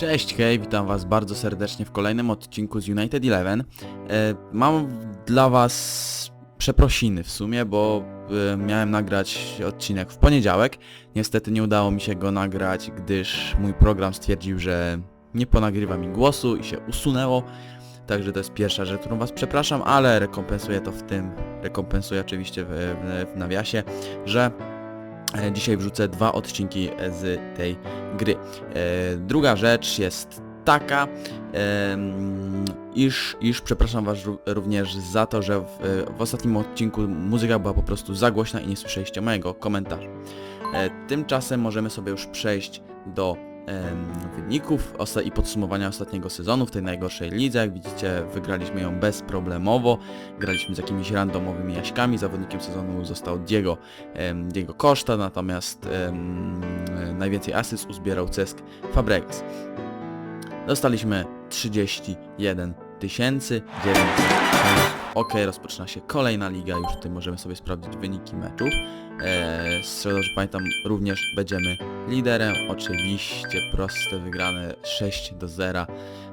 Cześć, hej, witam was bardzo serdecznie w kolejnym odcinku z United Eleven. E, mam dla was przeprosiny w sumie, bo e, miałem nagrać odcinek w poniedziałek. Niestety nie udało mi się go nagrać, gdyż mój program stwierdził, że nie ponagrywa mi głosu i się usunęło. Także to jest pierwsza rzecz, którą was przepraszam, ale rekompensuję to w tym, rekompensuję oczywiście w, w, w nawiasie, że Dzisiaj wrzucę dwa odcinki z tej gry. E, Druga rzecz jest taka, iż, iż przepraszam Was ró- również za to, że w, e, w ostatnim odcinku muzyka była po prostu za głośna i nie słyszeliście mojego komentarza. E, Tymczasem możemy sobie już przejść do wyników i podsumowania ostatniego sezonu w tej najgorszej lidze. Jak widzicie, wygraliśmy ją bezproblemowo. Graliśmy z jakimiś randomowymi jaśkami. Zawodnikiem sezonu został Diego, Diego Costa, natomiast najwięcej asyst uzbierał Cesk Fabregas. Dostaliśmy 31 tysięcy 900. Ok, rozpoczyna się kolejna liga, już tutaj możemy sobie sprawdzić wyniki meczów. Eee, tego, że pamiętam, również będziemy liderem. Oczywiście proste wygrane 6 do 0.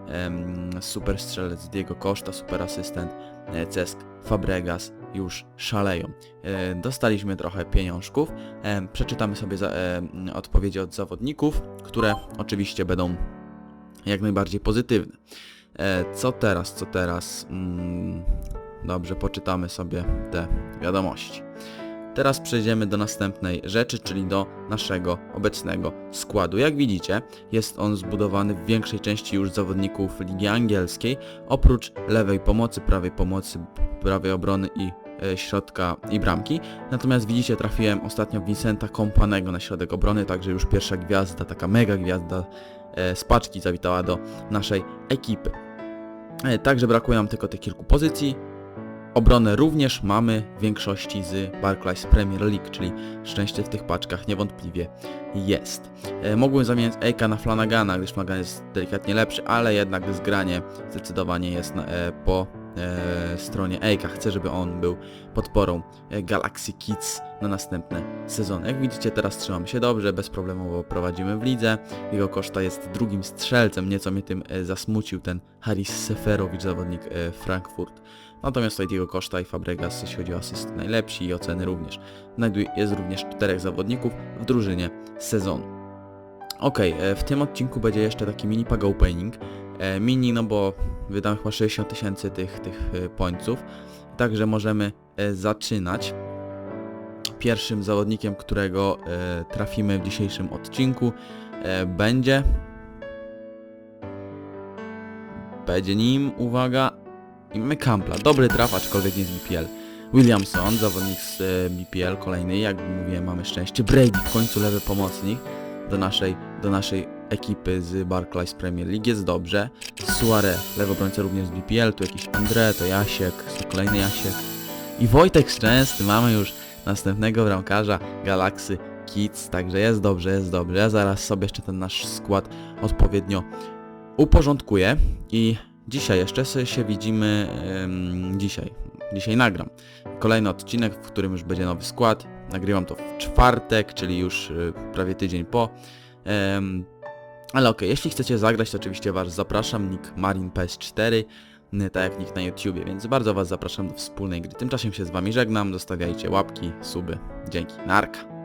Em, super strzelec Diego Costa, super asystent e, Cesk Fabregas już szaleją. E, dostaliśmy trochę pieniążków. E, przeczytamy sobie za, e, odpowiedzi od zawodników, które oczywiście będą jak najbardziej pozytywne. E, co teraz, co teraz? Mm, dobrze, poczytamy sobie te wiadomości. Teraz przejdziemy do następnej rzeczy, czyli do naszego obecnego składu. Jak widzicie, jest on zbudowany w większej części już zawodników Ligi Angielskiej, oprócz lewej pomocy, prawej pomocy, prawej obrony i e, środka i bramki. Natomiast widzicie, trafiłem ostatnio Vincenta Kompanego na środek obrony, także już pierwsza gwiazda, taka mega gwiazda e, z paczki zawitała do naszej ekipy. E, Także brakuje nam tylko tych kilku pozycji. Obronę również mamy w większości z Barclays Premier League, czyli szczęście w tych paczkach niewątpliwie jest. E, Mogłem zamienić Ejka na Flanagana, gdyż Flanagan jest delikatnie lepszy, ale jednak zgranie zdecydowanie jest e, po e, stronie Ejka. Chcę, żeby on był podporą e, Galaxy Kids na następne sezony. Jak widzicie teraz trzymamy się dobrze, bezproblemowo prowadzimy w lidze. Jego koszta jest drugim strzelcem, nieco mnie tym e, zasmucił ten Haris Seferowicz, zawodnik e, Frankfurt. Natomiast tutaj Diego Costa i Fabregas, jeśli chodzi o asysty, najlepsi i oceny również. Jest również czterech zawodników w drużynie sezonu. Ok, w tym odcinku będzie jeszcze taki mini pago opening. E, Mini, no bo wydam chyba 60 tysięcy tych, tych e, pońców. Także możemy e, zaczynać. Pierwszym zawodnikiem, którego trafimy w dzisiejszym odcinku będzie... Będzie nim, uwaga, i mamy Kampla. Dobry traf, aczkolwiek nie z BPL. Williamson, zawodnik z BPL kolejny, jak mówiłem, mamy szczęście. Brady, w końcu lewy pomocnik do naszej, do naszej ekipy z Barclays Premier League, jest dobrze. Suarez, lewy obrońca również z BPL, tu jakiś Andre, to Jasiek, to kolejny Jasiek. I Wojtek Szczęsny, mamy już następnego bramkarza Galaxy Kids, także jest dobrze, jest dobrze. Ja zaraz sobie jeszcze ten nasz skład odpowiednio uporządkuję i dzisiaj jeszcze sobie się widzimy, em, dzisiaj, dzisiaj nagram kolejny odcinek, w którym już będzie nowy skład. Nagrywam to w czwartek, czyli już y, prawie tydzień po. Ale okej, jeśli chcecie zagrać, to oczywiście Was zapraszam, nick Marin PS4, y, tak jak nick na YouTubie, więc bardzo Was zapraszam do wspólnej gry. Tymczasem się z Wami żegnam, zostawiajcie łapki, suby. Dzięki, narka.